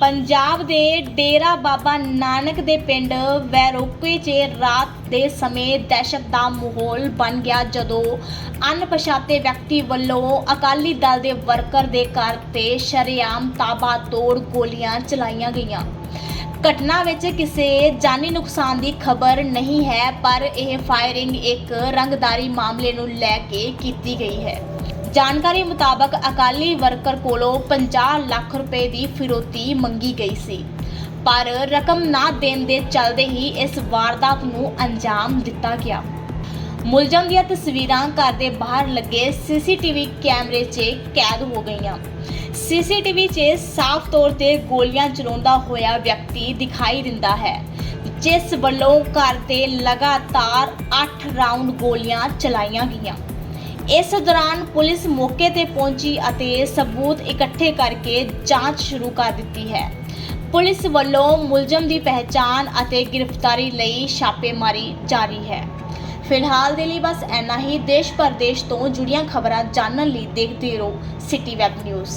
ਪੰਜਾਬ ਦੇ ਡੇਰਾ ਬਾਬਾ ਨਾਨਕ ਦੇ ਪਿੰਡ ਵੈਰੋਕੇ 'ਚ ਰਾਤ ਦੇ ਸਮੇਂ ਦਹਿਸ਼ਤ ਦਾ ਮਾਹੌਲ ਬਣ ਗਿਆ ਜਦੋਂ ਅਣਪਛਾਤੇ ਵਿਅਕਤੀ ਵੱਲੋਂ ਅਕਾਲੀ ਦਲ ਦੇ ਵਰਕਰ ਦੇ ਘਰ ਤੇ ਸ਼ਰੇਆਮ ਤਾਬਾ ਤੋੜ ਗੋਲੀਆਂ ਚਲਾਈਆਂ ਗਈਆਂ। ਘਟਨਾ ਵਿੱਚ ਕਿਸੇ ਜਾਨੀ ਨੁਕਸਾਨ ਦੀ ਖਬਰ ਨਹੀਂ ਹੈ, ਪਰ ਇਹ ਫਾਇਰਿੰਗ ਇੱਕ ਰੰਗਦਾਰੀ ਮਾਮਲੇ ਨੂੰ ਲੈ ਕੇ ਕੀਤੀ ਗਈ ਹੈ। ਜਾਣਕਾਰੀ ਮੁਤਾਬਕ ਅਕਾਲੀ ਵਰਕਰ ਕੋਲੋਂ 50 ਲੱਖ ਰੁਪਏ ਦੀ ਫਿਰੋਤੀ ਮੰਗੀ ਗਈ ਸੀ। ਪਰ ਰਕਮ ਨਾ ਦੇਣ ਦੇ ਚੱਲਦੇ ਹੀ ਇਸ ਵਾਰਦਾਤ ਨੂੰ ਅੰਜਾਮ ਦਿੱਤਾ ਗਿਆ। ਮੁਲਜ਼ਮ ਦੀਆਂ ਤਸਵੀਰਾਂ ਘਰ ਦੇ ਬਾਹਰ ਲੱਗੇ ਸੀਸੀਟੀਵੀ ਕੈਮਰੇ 'ਚ ਕੈਦ ਹੋ ਗਈਆਂ। ਸੀਸੀਟੀਵੀ 'ਚ ਸਾਫ਼ ਤੌਰ ਤੇ ਗੋਲੀਆਂ ਚਲਾਉਂਦਾ ਹੋਇਆ ਵਿਅਕਤੀ ਦਿਖਾਈ ਦਿੰਦਾ ਹੈ, ਜਿਸ ਵੱਲੋਂ ਘਰ ਤੇ ਲਗਾਤਾਰ 8 ਰਾਉਂਡ ਗੋਲੀਆਂ ਚਲਾਈਆਂ ਗਈਆਂ। ਇਸ ਦੌਰਾਨ ਪੁਲਿਸ ਮੌਕੇ ਤੇ ਪਹੁੰਚੀ ਅਤੇ ਸਬੂਤ ਇਕੱਠੇ ਕਰਕੇ ਜਾਂਚ ਸ਼ੁਰੂ ਕਰ ਦਿੱਤੀ ਹੈ। ਪੁਲਿਸ ਵੱਲੋਂ ਮੁਲਜ਼ਮ ਦੀ ਪਹਿਚਾਣ ਅਤੇ ਗ੍ਰਿਫਤਾਰੀ ਲਈ ਛਾਪੇਮਾਰੀ ਜਾਰੀ ਹੈ। ਫਿਲਹਾਲ ਦੇ ਲਈ ਬਸ ਇੰਨਾ ਹੀ। ਦੇਸ਼ ਪ੍ਰਦੇਸ਼ ਤੋਂ ਜੁੜੀਆਂ ਖਬਰਾਂ ਜਾਣਨ ਲਈ ਦੇਖਦੇ ਰਹੋ ਸਿਟੀ ਵੈਬ ਨਿਊਜ਼।